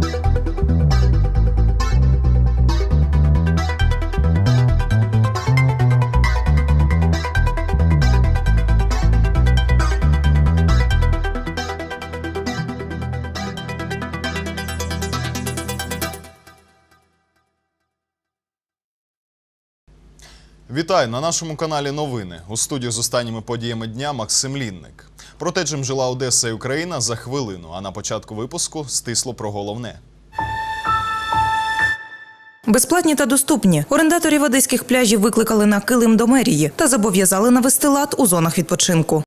Thank you. Вітаю на нашому каналі Новини. У студію з останніми подіями дня Максим Лінник. Про те, чим жила Одеса і Україна за хвилину. А на початку випуску стисло про головне. Безплатні та доступні. Орендаторів одеських пляжів викликали на килим до мерії та зобов'язали навести лад у зонах відпочинку.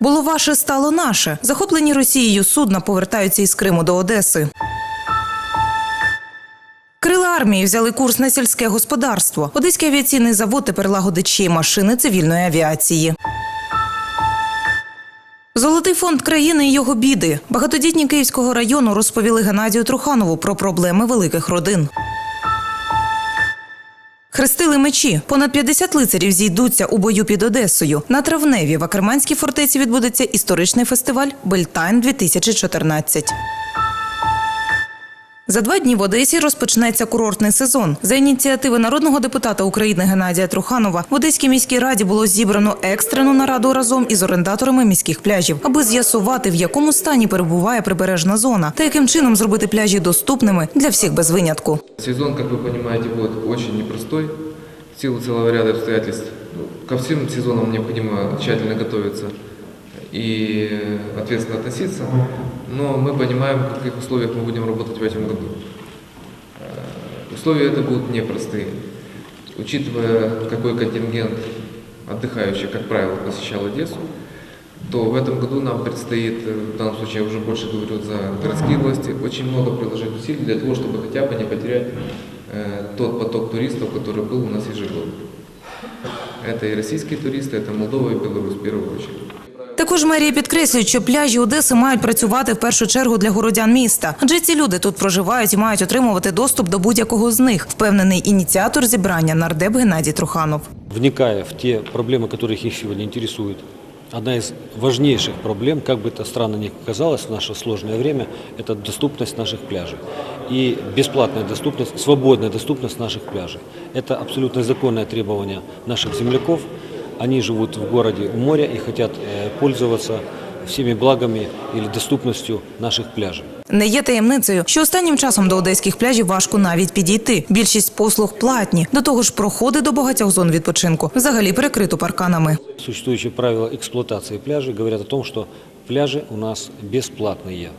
Було ваше, стало наше. Захоплені Росією судна повертаються із Криму до Одеси. Крила армії взяли курс на сільське господарство. Одеський авіаційний завод тепер лагодить ще й машини цивільної авіації. Золотий фонд країни і його біди. Багатодітні Київського району розповіли Геннадію Труханову про проблеми великих родин. Хрестили мечі. Понад 50 лицарів зійдуться у бою під Одесою. На травневі в Акерманській фортеці відбудеться історичний фестиваль Бельтайн 2014 за два дні в Одесі розпочнеться курортний сезон. За ініціативи народного депутата України Геннадія Труханова в Одеській міській раді було зібрано екстрену нараду разом із орендаторами міських пляжів, аби з'ясувати, в якому стані перебуває прибережна зона та яким чином зробити пляжі доступними для всіх без винятку. Сезон, как вы понимаете, будет очень непростой в силу целого ряда обстоятельств. Ну, Ко всем сезонам необходимо тщательно готовиться и ответственно относиться, но мы понимаем, в каких условиях мы будем работать в этом году. Э, Условия это будут непростые. Учитывая, какой контингент отдыхающих, как правило, посещал Одессу, то в этом году нам предстоит, э, в данном случае я уже больше говорю за городские власти, очень много приложить усилий для того, чтобы хотя бы не потерять э, тот поток туристов, который был у нас ежегодно. Это и российские туристы, это Молдова и Беларусь в первую очередь. Також мерія підкреслює, що пляжі Одеси мають працювати в першу чергу для городян міста, адже ці люди тут проживають і мають отримувати доступ до будь-якого з них. Впевнений ініціатор зібрання нардеп Геннадій Труханов. вникая в те проблемы, которые их сегодня интересуют, одна из важнейших проблем, как бы это странно ни казалось в наше сложное время, это доступность наших пляжей. И бесплатная доступность, свободная доступность наших пляжей. Это абсолютно законное требование наших земляков. Они живут в городе у моря и хотят э, пользоваться всеми благами или доступностью наших пляжей. Не є таємницею, що останнім часом до одеських пляжів важко навіть підійти. Більшість послуг платні. До того ж, проходи до багатьох зон відпочинку взагалі перекрито парканами. Существующие правила эксплуатации пляжей говорят о том, что пляжи у нас бесплатные.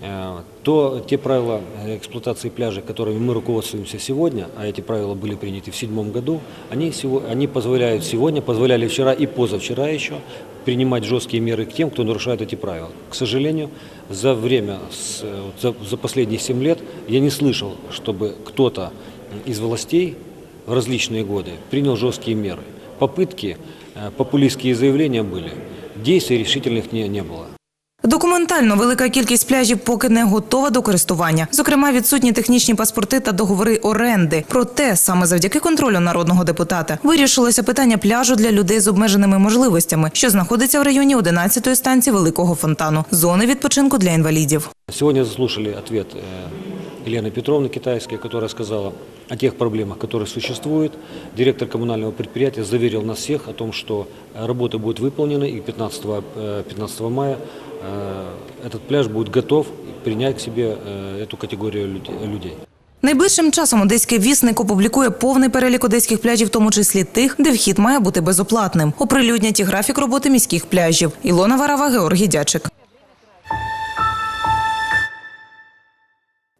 Э, То те правила эксплуатации пляжей, которыми мы руководствуемся сегодня, а эти правила были приняты в 2007 году, они, они позволяют сегодня, позволяли вчера и позавчера еще принимать жесткие меры к тем, кто нарушает эти правила. К сожалению, за время, за, за последние 7 лет я не слышал, чтобы кто-то из властей в различные годы принял жесткие меры. Попытки, э, популистские заявления были, действий решительных не, не было. Документально велика кількість пляжів поки не готова до користування. Зокрема, відсутні технічні паспорти та договори оренди. Проте саме завдяки контролю народного депутата вирішилося питання пляжу для людей з обмеженими можливостями, що знаходиться в районі 11-ї станції Великого фонтану, зони відпочинку для інвалідів. Сьогодні заслушали э, Елены Петровны китайской, которая сказала о тех проблемах, которые существуют. Директор коммунального предприятия заверил нас всех о том, что э, работы будут выполнены и 15, э, 15 мая э, этот пляж будет готов принять к себе э, эту категорию люд- людей. Найближчим часом одеський вісник опублікує повний перелік одеських пляжів, в тому числі тих, де вхід має бути безоплатним. Оприлюднять і графік роботи міських пляжів. Ілона Варава, Георгій Дячик.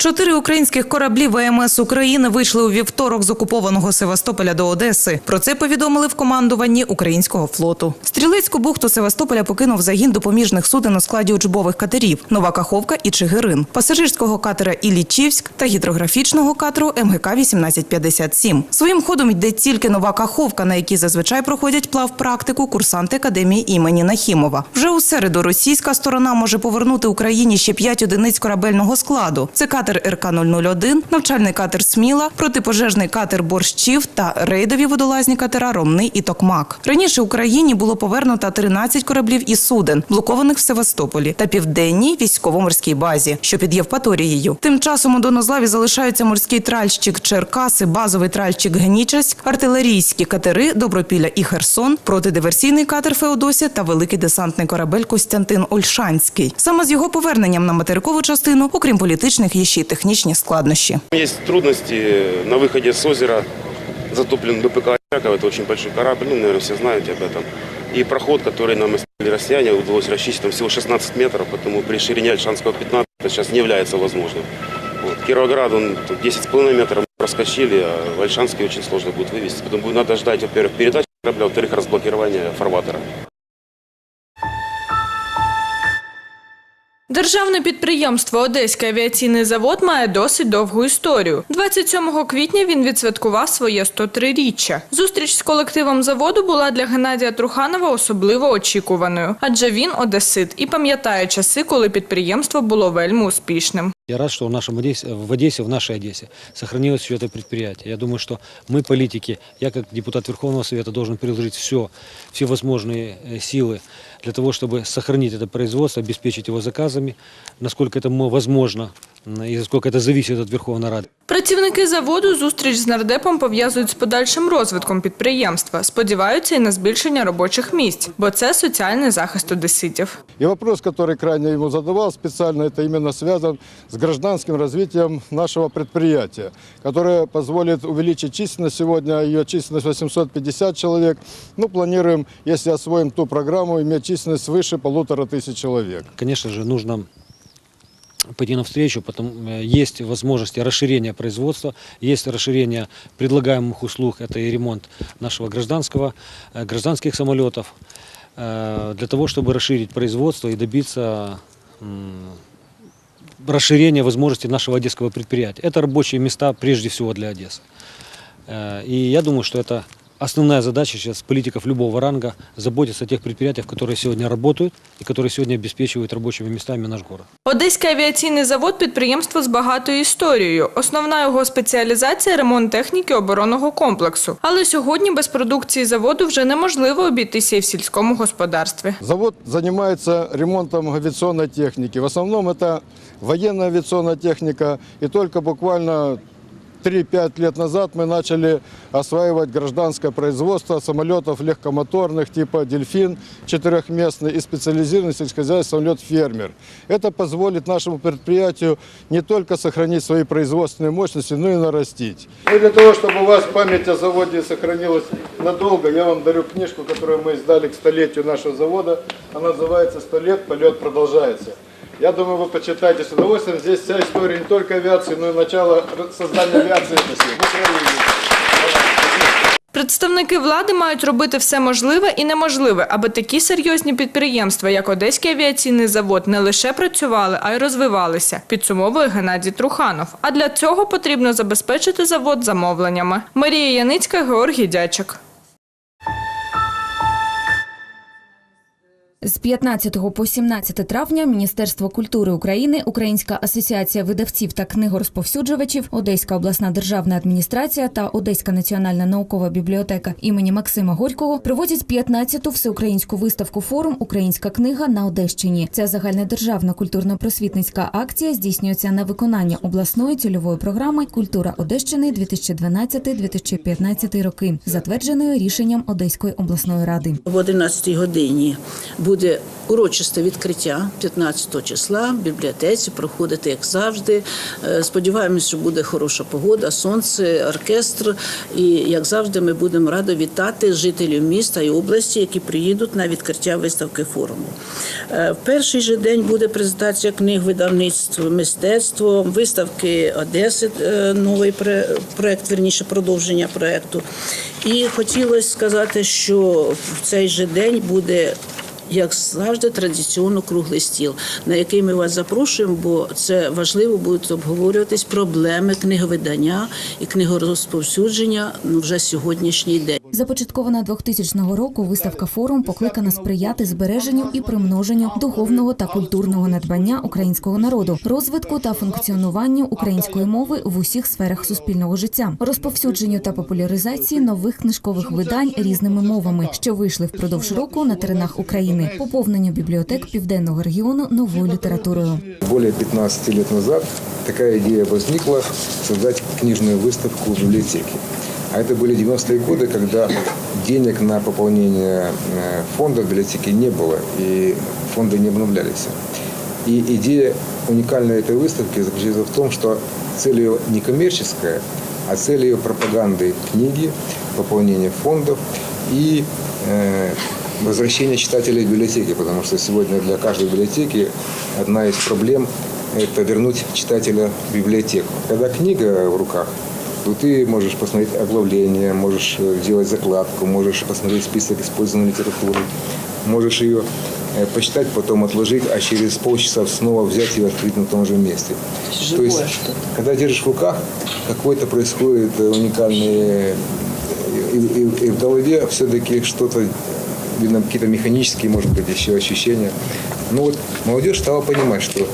Чотири українських кораблі ВМС України вийшли у вівторок з окупованого Севастополя до Одеси. Про це повідомили в командуванні українського флоту. Стрілецьку бухту Севастополя покинув загін допоміжних суден у складі учбових катерів Нова Каховка і Чигирин, пасажирського катера Іллічівськ та гідрографічного катеру МГК 1857. Своїм ходом йде тільки Нова Каховка, на якій зазвичай проходять плав практику курсанти академії імені Нахімова. Вже у середу російська сторона може повернути Україні ще п'ять одиниць корабельного складу. Це катери катер РК-001, навчальний катер Сміла, протипожежний катер Борщів та рейдові водолазні катера Ромний і Токмак. Раніше Україні було повернуто 13 кораблів і суден, блокованих в Севастополі та південній військово-морській базі, що під Євпаторією. Тим часом у Донозлаві залишаються морський тральщик Черкаси, базовий тральщик Генічеськ, артилерійські катери Добропілля і Херсон, протидиверсійний катер Феодосія та великий десантний корабель Костянтин Ольшанський. Саме з його поверненням на материкову частину, окрім політичних, є ще технічні складнощі. Есть трудности на выходе с озера. Затоплен БПК «Яков». Это очень большой корабль, ну, наверное, все знаете об этом. И проход, который нам из россияне удалось расчистить, там всего 16 метров, поэтому при ширине Альшанского 15 это сейчас не является возможным. Вот. Кировоград, он тут 10,5 метров мы проскочили, а в Альшанский очень сложно будет вывести. Поэтому будет надо ждать, во-первых, передачи корабля, во-вторых, разблокирования фарватера. Державне підприємство Одеський авіаційний завод має досить довгу історію. 27 квітня він відсвяткував своє 103-річчя. Зустріч з колективом заводу була для Геннадія Труханова особливо очікуваною, адже він одесит і пам'ятає часи, коли підприємство було вельми успішним. Я рад, что в, нашем Одессе, в Одессе, в нашей Одессе сохранилось все это предприятие. Я думаю, что мы, политики, я как депутат Верховного Совета должен приложить все, все возможные э, силы для того, чтобы сохранить это производство, обеспечить его заказами, насколько это мо- возможно м, и насколько это зависит от Верховной Рады. Працівники заводу зустріч з нардепом пов'язують з подальшим розвитком підприємства. Сподіваються і на збільшення робочих місць, бо це соціальний захист одеситів. И вопрос, который крайне ему задавал специально, это именно связан с гражданским развитием нашего предприятия, которое позволит увеличить численность сегодня, ее численность 850 человек. Ну, планируем, если освоим ту программу, иметь численность свыше полутора тысяч человек. Конечно же, нужно пойти навстречу, потому э, есть возможности расширения производства, есть расширение предлагаемых услуг, это и ремонт нашего гражданского, э, гражданских самолетов, э, для того, чтобы расширить производство и добиться м, расширения возможностей нашего одесского предприятия. Это рабочие места прежде всего для Одессы. Э, И я думаю, что это основная задача сейчас политиков любого ранга заботиться о тех предприятиях, которые сегодня работают и которые сегодня обеспечивают рабочими местами наш город. Одеський авіаційний завод підприємство з багатою історією. Основна його спеціалізація ремонт техніки оборонного комплексу. Але сьогодні без продукції заводу вже неможливо обійтися і в сільському господарстві. Завод занимается ремонтом авиационной техники. В основном это военная авиационная техника. И только буквально 3-5 лет назад мы начали осваивать гражданское производство самолетов легкомоторных типа «Дельфин» четырехместный и специализированный сельскохозяйственный самолет «Фермер». Это позволит нашему предприятию не только сохранить свои производственные мощности, но и нарастить. И для того, чтобы у вас память о заводе сохранилась надолго, я вам дарю книжку, которую мы издали к столетию нашего завода. Она называется «Сто лет, полет продолжается». Я думаю, вы почитаете с удовольствием. Здесь вся история не только авиации, но и начало создания авиации. Представники влади мають робити все можливе і неможливе, аби такі серйозні підприємства, як Одеський авіаційний завод, не лише працювали, а й розвивалися. Підсумовує Геннадій Труханов. А для цього потрібно забезпечити завод замовленнями. Марія Яницька, Георгій Дячик. З 15 по 17 травня Міністерство культури України, Українська асоціація видавців та книгорозповсюджувачів, Одеська обласна державна адміністрація та Одеська національна наукова бібліотека імені Максима Горького проводять 15-ту всеукраїнську виставку форум Українська книга на Одещині. Ця загальнодержавна культурно-просвітницька акція здійснюється на виконання обласної цільової програми Культура Одещини 2012-2015 роки, затвердженої рішенням Одеської обласної ради. В 11 годині буде урочисте відкриття 15 числа в бібліотеці. Проходити як завжди. Е, Сподіваємось, що буде хороша погода, сонце, оркестр. І як завжди, ми будемо раді вітати жителів міста і області, які приїдуть на відкриття виставки форуму. Е, В перший же день буде презентація книг, видавництво, мистецтво, виставки Одеси, е, новий проект, верніше продовження проекту. І хотілося сказати, що в цей же день буде як завжди, традиційно круглий стіл, на який ми вас запрошуємо, бо це важливо будуть обговорюватись проблеми книговидання і книгорозповсюдження ну, вже сьогоднішній день. Започаткована 2000 року виставка форум покликана сприяти збереженню і примноженню духовного та культурного надбання українського народу, розвитку та функціонуванню української мови в усіх сферах суспільного життя, розповсюдженню та популяризації нових книжкових видань різними мовами, що вийшли впродовж року на теренах України, поповненню бібліотек південного регіону новою літературою. Более 15 лет назад такая идея возникла создать книжную выставку в библиотеке. А это были 90-е годы, когда денег на пополнение э, фонда в библиотеке не было, и фонды не обновлялись. И идея уникальной этой выставки заключается в том, что цель ее не коммерческая, а цель ее пропаганды книги, пополнения фондов и э, возвращение читателей в библиотеки, потому что сегодня для каждой библиотеки одна из проблем – это вернуть читателя в библиотеку. Когда книга в руках, то ты можешь посмотреть оглавление, можешь э, сделать закладку, можешь посмотреть список использованной литературы, можешь ее э, почитать, потом отложить, а через полчаса снова взять и открыть на том же месте. То есть, когда держишь в руках, какой-то происходит э, уникальный э, и, и- и в голове все-таки что-то, видно, какие-то механические, может быть, еще ощущения. Ну вот молодежь стала понимать, что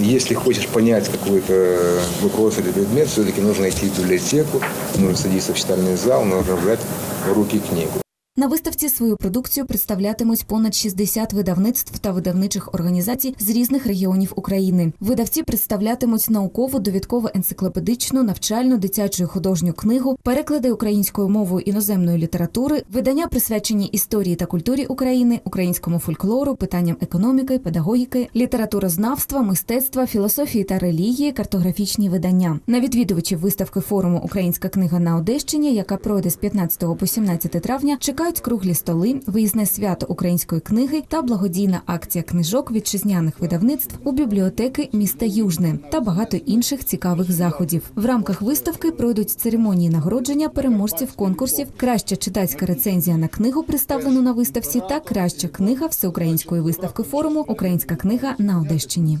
если хочешь понять какой-то вопрос или предмет, все-таки нужно идти в библиотеку, нужно садиться в читальный зал, нужно брать в руки книгу. На виставці свою продукцію представлятимуть понад 60 видавництв та видавничих організацій з різних регіонів України. Видавці представлятимуть наукову, довідково енциклопедичну, навчальну, дитячу художню книгу, переклади українською мовою іноземної літератури, видання присвячені історії та культурі України, українському фольклору, питанням економіки, педагогіки, літературознавства, мистецтва, філософії та релігії, картографічні видання. На відвідувачів виставки форуму Українська книга на Одещині, яка пройде з 15 по 17 травня, чекають круглі столи, виїзне свято української книги та благодійна акція книжок вітчизняних видавництв у бібліотеки міста Южне та багато інших цікавих заходів. В рамках виставки пройдуть церемонії нагородження переможців конкурсів Краща читацька рецензія на книгу, представлену на виставці, та краща книга всеукраїнської виставки форуму Українська книга на Одещині.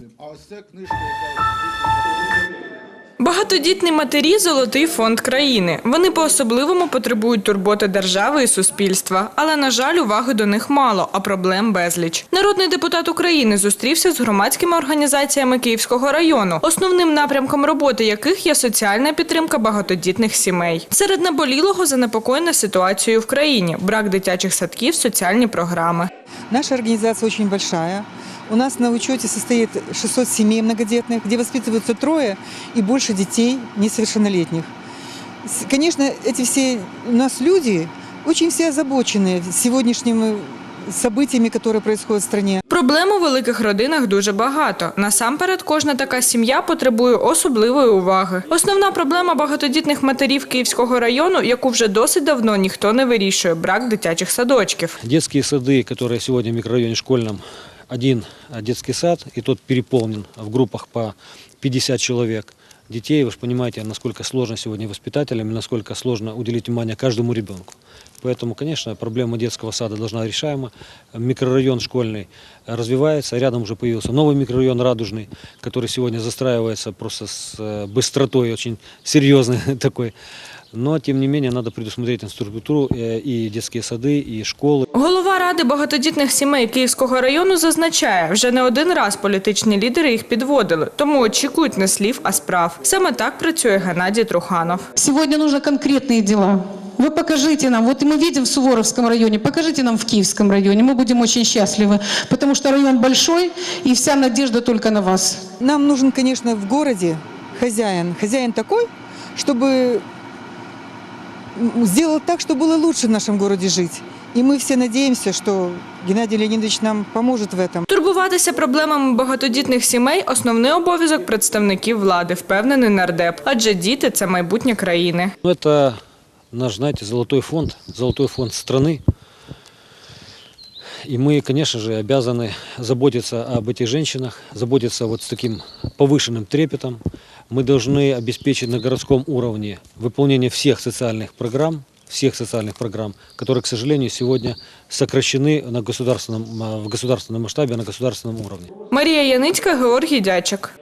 Багатодітні матері золотий фонд країни. Вони по-особливому потребують турботи держави і суспільства. Але, на жаль, уваги до них мало, а проблем безліч. Народний депутат України зустрівся з громадськими організаціями Київського району, основним напрямком роботи яких є соціальна підтримка багатодітних сімей. Серед наболілого занепокоєна ситуацією в країні, брак дитячих садків, соціальні програми. Наша организация очень большая. У нас на учете состоит 600 семей многодетных, где воспитываются трое и больше детей несовершеннолетних. С- Конечно, эти все у нас люди очень все озабочены сегодняшними событиями, которые происходят в стране. Проблем у великих родинах дуже багато. Насамперед, кожна така сім'я потребує особливої уваги. Основна проблема багатодітних матерів Київського району, яку вже досить давно ніхто не вирішує брак дитячих садочків. Детские сады, которые сегодня в микрорайоне школьном, один а, детский сад, и тот переполнен в группах по 50 человек детей. Вы же понимаете, насколько сложно сегодня воспитателям, и насколько сложно уделить внимание каждому ребенку. Поэтому, конечно, проблема детского сада должна решаема. Микрорайон школьный развивается, рядом уже появился новый микрорайон Радужный, который сегодня застраивается просто с э, быстротой очень серьезной такой. Но, тем не менее, надо предусмотреть инфраструктуру э, и детские сады, и школы. Голова ради багатодітних сімей Київського району зазначає, вже не один раз політичні лідери їх підводили, тому очікують не слів, а справ. Саме так працює Геннадій Труханов. Сегодня нужно конкретные дела. Вы покажите нам, вот мы видим в Суворовском районе, покажите нам в Киевском районе, мы будем очень счастливы, потому что район большой, и вся надежда только на вас. Нам нужен, конечно, в городе хозяин. Хозяин такой, чтобы м, сделал так, чтобы было лучше в нашем городе жить. И мы все надеемся, что Геннадий Леонидович нам поможет в этом. Турбуватися проблемами багатодітних сімей – основний обов'язок представників влади, впевнений нардеп. Адже діти – це майбутнє країни. Ну, это наш, знаете, золотой фонд, золотой фонд страны. И мы, конечно же, обязаны заботиться об этих женщинах, заботиться вот с таким повышенным трепетом. Мы должны обеспечить на городском уровне выполнение всех социальных программ, всех социальных программ, которые, к сожалению, сегодня сокращены на государственном, а, в государственном масштабе, на государственном уровне. Марія Яницька, Георгій Дячик.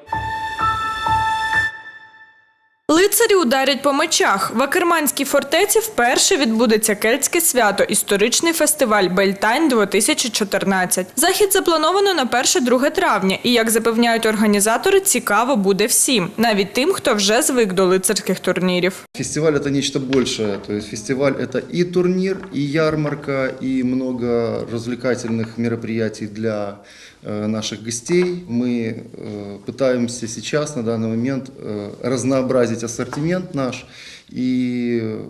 Лицарі ударять по мечах. В Акерманській фортеці вперше відбудеться кельтське свято, історичний фестиваль Бельтайн 2014. Захід заплановано на 1-2 травня, і як запевняють організатори, цікаво буде всім, навіть тим, хто вже звик до лицарських турнірів. Фестиваль это нечто большее. То есть фестиваль это и турнир, и ярмарка, и много развлекательных мероприятий для э, наших гостей. Мы э, пытаемся сейчас на данный момент э, разнообразить ассортимент наш и э,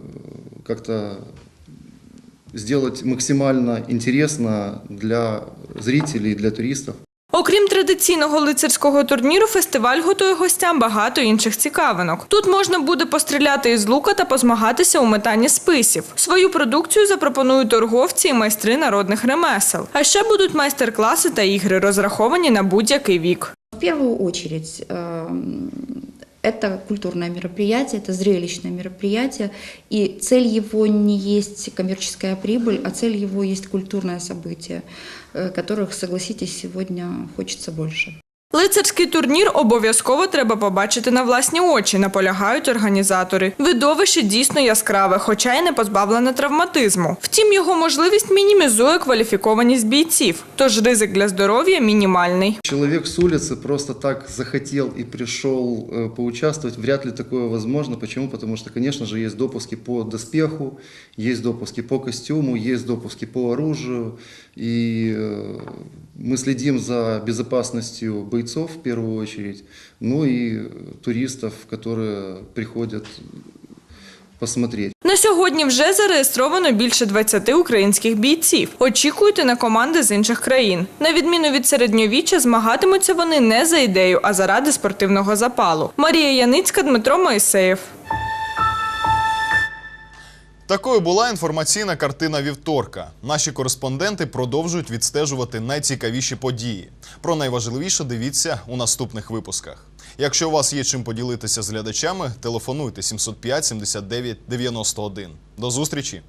как-то сделать максимально интересно для зрителей, для туристов. Окрім традиційного лицарського турніру, фестиваль готує гостям багато інших цікавинок. Тут можна буде постріляти із лука та позмагатися у метанні списів. Свою продукцію запропонують торговці і майстри народних ремесел. А ще будуть майстер-класи та ігри, розраховані на будь-який вік. В первую очередь, эм, это культурное мероприятие, это зрелищное мероприятие, и цель его не есть коммерческая прибыль, а цель его есть культурное событие, э, которых, согласитесь, сегодня хочется больше. Лицарський турнір обов'язково треба побачити на власні очі, наполягають організатори. Видовище дійсно яскраве, хоча й не позбавлене травматизму. Втім, його можливість мінімізує кваліфікованість бійців, тож ризик для здоров'я мінімальний. Человек с улицы просто так захотел и пришел э, поучаствовать, вряд ли такое возможно. Почему? Потому что, конечно же, есть допуски по доспеху, есть допуски по костюму, есть допуски по оружию. И э, мы следим за безопасностью бойцов в первую очередь, ну и э, туристов, которые приходят посмотреть. На сьогодні вже зареєстровано більше 20 українських бійців. Очікуйте на команди з інших країн. На відміну від середньовіччя, змагатимуться вони не за ідею, а заради спортивного запалу. Марія Яницька, Дмитро Моїсеєв. Такою була інформаційна картина вівторка. Наші кореспонденти продовжують відстежувати найцікавіші події. Про найважливіше дивіться у наступних випусках. Якщо у вас є чим поділитися з глядачами, телефонуйте 705 79 91. До зустрічі!